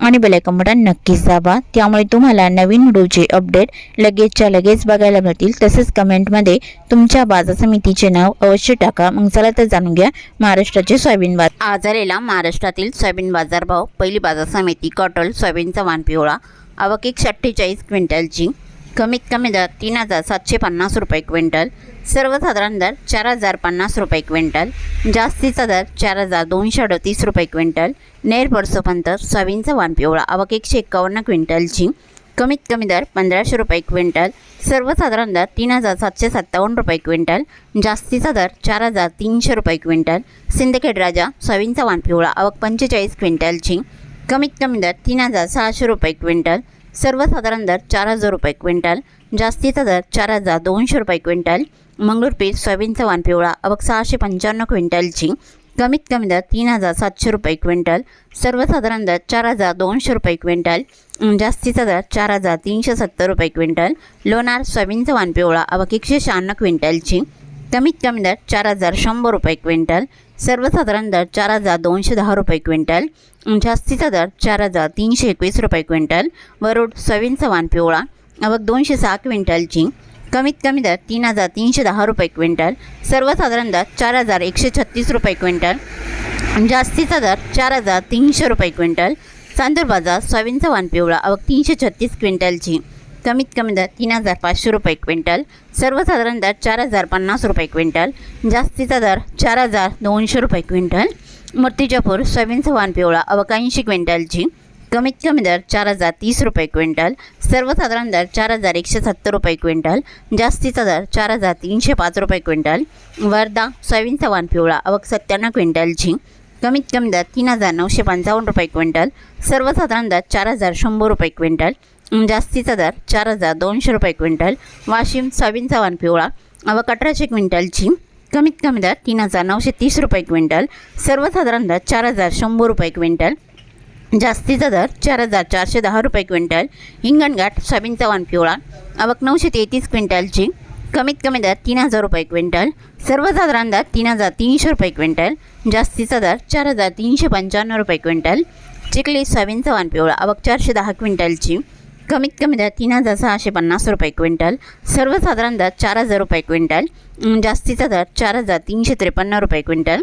आणि bell icon button नक्कीच दाबा. त्यामुळे तुम्हाला नवीन व्हिडिओचे अपडेट लगेचच्या लगेच बघायला मिळतील. तसेच कमेंटमध्ये तुमच्या बाजार समितीचे नाव अवश्य टाका. मग चला तर जाणून घ्या महाराष्ट्राचे सोयाबीन बाजार. आज आलेला महाराष्ट्रातील सोयाबीन बाजारभाव पहिली बाजार समिती कॉटल सोयाबीनचा वाण पिवळा आवक एकशे अठ्ठेचाळीस क्विंटलची. कमीत कमी दर तीन हजार सातशे पन्नास रुपये क्विंटल सर्वसाधारण दर चार हजार पन्नास रुपये क्विंटल जास्तीचा दर चार हजार दोनशे अडतीस रुपये क्विंटल नेर परसोपंतर सोयाबीनचा वाण पिवळा आवक एकशे एकावन्न क्विंटलची कमीत कमी दर पंधराशे रुपये क्विंटल सर्वसाधारण दर तीन हजार सातशे सत्तावन्न रुपये क्विंटल जास्तीचा दर चार हजार तीनशे रुपये क्विंटल सिंदखेड राजा सोयाबीनचा वाण पिवळा आवक पंचेचाळीस क्विंटलची कमीत कमी दर तीन हजार सहाशे रुपये क्विंटल सर्वसाधारण दर चार हजार रुपये क्विंटल जास्तीचा दर चार हजार दोनशे रुपये क्विंटल मंगळूर पीठ सोयाबीनचा वाण पिवळा सहाशे पंच्याण्णव क्विंटलची कमीत कमी दर तीन हजार सातशे रुपये क्विंटल सर्वसाधारण दर चार हजार दोनशे रुपये क्विंटल जास्तीचा दर चार हजार तीनशे सत्तर रुपये क्विंटल लोणार सोयाबीनचा वानपिवळा पिवळा एकशे शहाण्णव क्विंटलची कमीत कमी दर चार हजार शंभर रुपये क्विंटल सर्वसाधारण दर चार हजार दोनशे दहा रुपये क्विंटल जास्तीचा दर चार हजार तीनशे एकवीस रुपये क्विंटल वरुड सोयाबीनचा वान पिवळा आवक दोनशे सहा क्विंटलची कमीत कमी दर तीन हजार तीनशे दहा रुपये क्विंटल सर्वसाधारण दर चार हजार एकशे छत्तीस रुपये क्विंटल जास्तीचा दर चार हजार तीनशे रुपये क्विंटल चांदूर बाजार सोयाबीनचा वान पिवळा आवक तीनशे छत्तीस क्विंटलची कमीत कमी दर तीन हजार पाचशे रुपये क्विंटल सर्वसाधारण दर चार हजार पन्नास रुपये क्विंटल जास्तीचा दर चार हजार दोनशे रुपये क्विंटल मूर्तिजापूर सोयाबीन वाण पिवळा अवकाऐंशी क्विंटलची कमीत कमी दर चार हजार तीस रुपये क्विंटल सर्वसाधारण दर चार हजार एकशे सत्तर रुपये क्विंटल जास्तीचा दर चार हजार तीनशे पाच रुपये क्विंटल वर्धा सोयाबीन वाण पिवळा अवक सत्त्याण्णव क्विंटलची कमीत कमी दर तीन हजार नऊशे पंचावन्न रुपये क्विंटल सर्वसाधारण दर चार हजार शंभर रुपये क्विंटल जास्तीचा दर चार हजार दोनशे रुपये क्विंटल. वाशिम सोयाबीनचा वाण पिवळा. अवक अठराशे क्विंटलची कमीत कमी दर तीन हजार नऊशे तीस रुपये क्विंटल. सर्वसाधारण दर चार हजार शंभर रुपये क्विंटल. जास्तीचा दर चार हजार चारशे दहा रुपये क्विंटल. हिंगणघाट सोयाबीनचा वाण पिवळा. अवक नऊशे तेहतीस क्विंटलची कमीत कमी दर तीन हजार रुपये क्विंटल. सर्वसाधारण दर तीन हजार तीनशे रुपये क्विंटल. जास्तीचा दर चार हजार तीनशे पंच्याण्णव रुपये क्विंटल. चिखली सोयाबीनचा वाण पिवळा. अवक चारशे दहा क्विंटलची कमीत कमी दर तीन हजार सहाशे पन्नास रुपये क्विंटल सर्वसाधारण दर चार हजार रुपये क्विंटल जास्तीचा दर चार हजार तीनशे त्रेपन्न रुपये क्विंटल.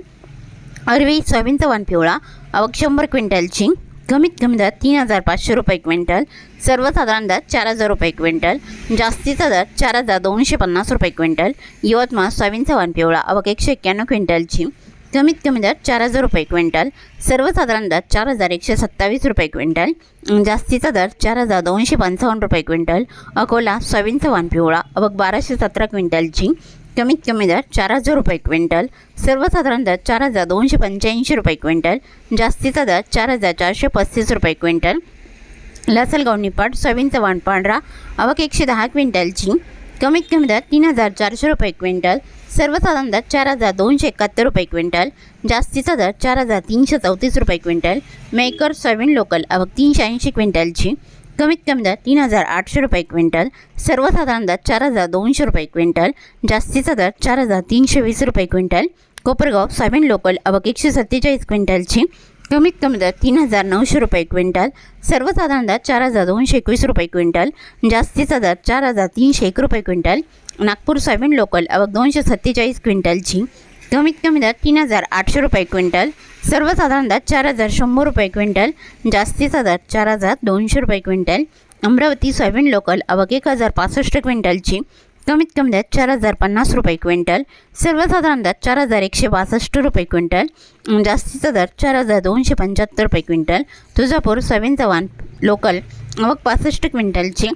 अरवी सोयाबीनचा वन पिवळा अवक शंभर क्विंटलची कमीत कमी दर तीन हजार पाचशे रुपये क्विंटल सर्वसाधारण दर चार हजार रुपये क्विंटल जास्तीचा दर चार हजार दोनशे पन्नास रुपये क्विंटल. यवतमाळ सोयाबीनचा वन पिवळा अवघ एकशे एक्क्याण्णव क्विंटलची कमीत कमी दर चार हजार रुपये क्विंटल सर्वसाधारण दर चार हजार एकशे सत्तावीस रुपये क्विंटल जास्तीचा दर चार हजार दोनशे पंचावन्न रुपये क्विंटल अकोला सोयाबीनचा वाण पिवळा अवक बाराशे सतरा क्विंटलची कमीत कमी दर चार हजार रुपये क्विंटल सर्वसाधारण दर चार हजार दोनशे पंच्याऐंशी रुपये क्विंटल जास्तीचा दर चार हजार चारशे पस्तीस रुपये क्विंटल. लसलगाव निपाट सोयाबीनचा वाण पांढरा अवक एकशे दहा क्विंटलची कमीत कमी दर तीन हजार चारशे रुपये क्विंटल सर्वसाधारण दर चार हजार दोनशे एकाहत्तर रुपये क्विंटल जास्तीचा दर चार हजार तीनशे चौतीस रुपये क्विंटल मेकर सोयाबीन लोकल अवक तीनशे ऐंशी क्विंटलची कमीत कमी दर तीन हजार आठशे रुपये क्विंटल सर्वसाधारण दर चार हजार दोनशे रुपये क्विंटल जास्तीचा दर चार हजार तीनशे वीस रुपये क्विंटल कोपरगाव सोयाबीन लोकल अवक एकशे सत्तेचाळीस क्विंटलची कमीत कमी दर तीन हजार नऊशे रुपये क्विंटल सर्वसाधारण दर चार हजार दोनशे एकवीस रुपये क्विंटल जास्तीचा दर चार हजार तीनशे एक रुपये क्विंटल नागपूर सोयाबीन लोकल अवक दोनशे सत्तेचाळीस क्विंटलची कमीत कमी दर तीन हजार आठशे रुपये क्विंटल सर्वसाधारण दर चार हजार शंभर रुपये क्विंटल जास्तीचा दर चार हजार दोनशे रुपये क्विंटल अमरावती सोयाबीन लोकल अवक एक हजार पासष्ट क्विंटलची कमीत कमी दर चार हजार पन्नास रुपये क्विंटल सर्वसाधारण दर चार हजार एकशे बासष्ट रुपये क्विंटल जास्तीचा दर चार हजार दोनशे पंच्याहत्तर रुपये क्विंटल. तुळजापूर सोयाबीनचा चव्हाण लोकल अवक पासष्ट क्विंटलची.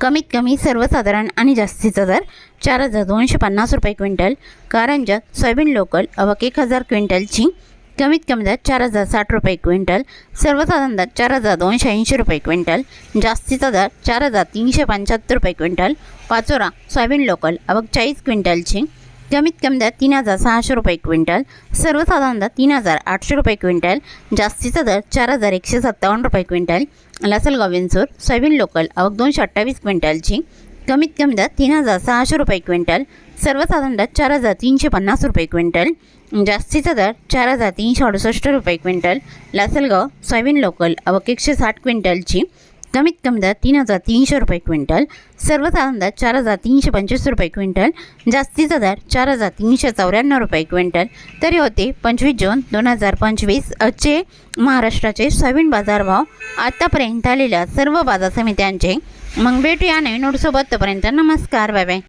कमीत कमी सर्वसाधारण आणि जास्तीचा दर चार हजार दोनशे पन्नास रुपये क्विंटल. कारंजा सोयाबीन लोकल अवक एक हजार क्विंटलची. कमीत कमी दर चार हजार साठ रुपये क्विंटल सर्वसाधारण दर चार हजार दोनशे ऐंशी रुपये क्विंटल जास्तीचा दर चार हजार तीनशे पंच्याहत्तर रुपये क्विंटल पाचोरा सोयाबीन लोकल आवक चाळीस क्विंटलची कमीत कमी दर तीन हजार सहाशे रुपये क्विंटल सर्वसाधारण दर तीन हजार आठशे रुपये क्विंटल जास्तीचा दर चार हजार एकशे सत्तावन्न रुपये quintal Lasalgaon Vinchur soybean local अवघ दोनशे अठ्ठावीस क्विंटलची कमीत कमी दर तीन हजार सहाशे रुपये क्विंटल सर्वसाधारण दर चार हजार तीनशे पन्नास रुपये क्विंटल जास्तीचा दर चार हजार तीनशे अडुसष्ट रुपये क्विंटल लासलगाव सोयाबीन लोकल आवक एकशे साठ क्विंटलची कमीत कमी दर तीन हजार तीनशे रुपये क्विंटल सर्वसाधारण दर चार हजार तीनशे पंचवीस रुपये क्विंटल जास्तीचा दर चार हजार तीनशे चौऱ्याण्णव रुपये क्विंटल. तरी होते पंचवीस जून दोन हजार पंचवीसचे महाराष्ट्राचे सोयाबीन बाजारभाव आतापर्यंत आलेल्या सर्व बाजार समित्यांचे मग भेटूया नवीन नोटसोबत तोपर्यंत नमस्कार बाय बाय